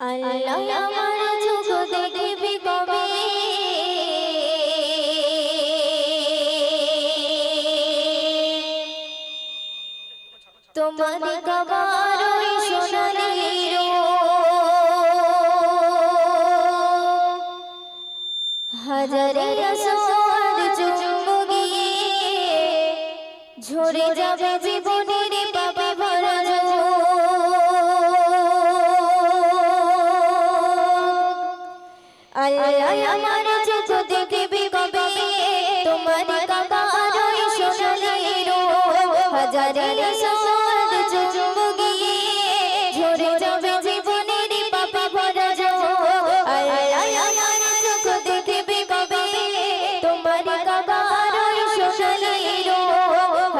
আল্লাহ আমার চোখ দেখবি কবে? তোমার কবার ওই সোনালি হাজারে সোয়ার চুম্ব গিয়ে ঝরে যাবে জীবনে।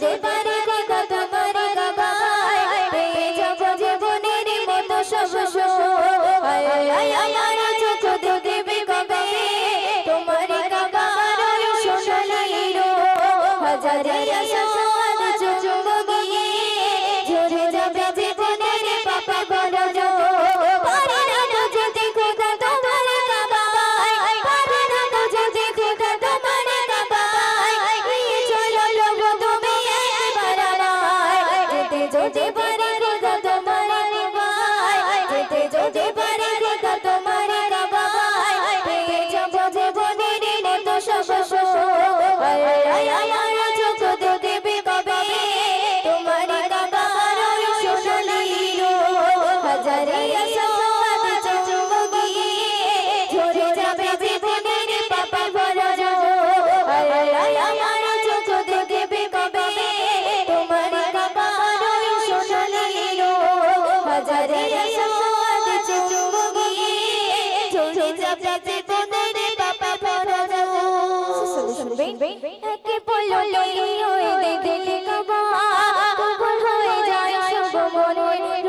Chế 对吧？বাঁচা জীবনে রে বাবা বড় শুনবে একে বলো লই হয়ে দেখে কবা কবুল হয়ে যায় সব মনে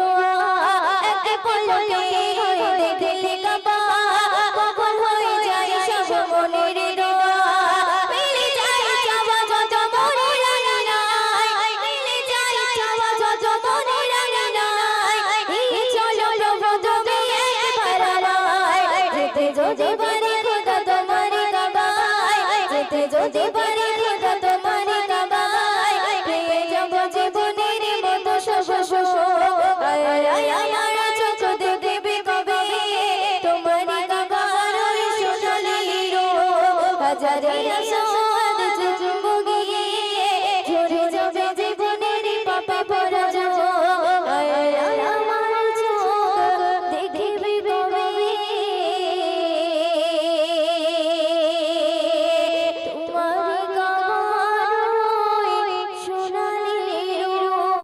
Chế